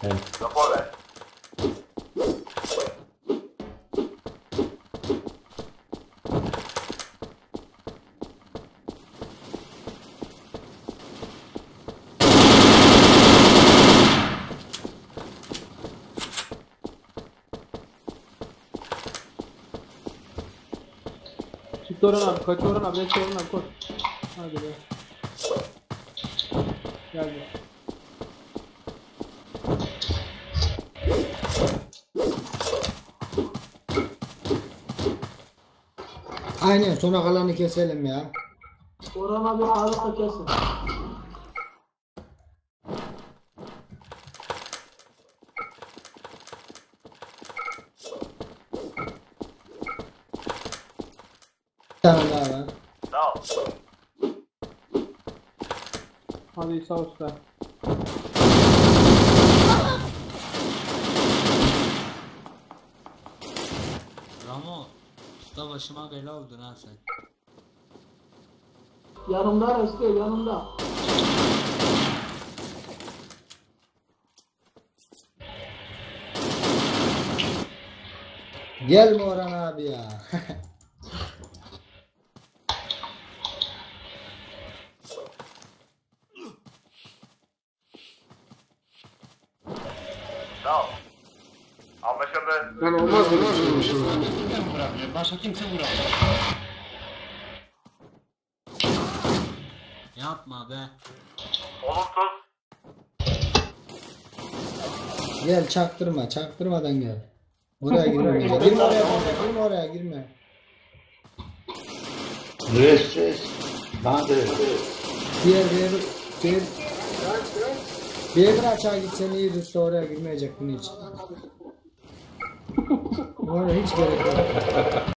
Hem. Rapor ver. Çıktı Orhan abi. Kaç Orhan abi. Geç Orhan abi koş. Hadi Aynen sona kalanı keselim ya. Orhan abi sağlıkla kesin. Bir tane daha var. Sağ ol. Hadi İsa Usta. Usta başıma bela oldun ha sen. Yanımda Reski yanımda. Gelme Orhan abi ya. Ol. Anlaşıldı. Lan olmaz olmaz. Vuramıyor. Başka kimse vuramıyor. Yapma be. Olumsuz. Gel çaktırma çaktırmadan gel. Oraya girme. girme oraya kanka, girme oraya girme. Res res. Bana da res. Diğer diğer diğer diğer bir açığa gitsen iyi oraya girmeyecek bunun için. where he's going to go.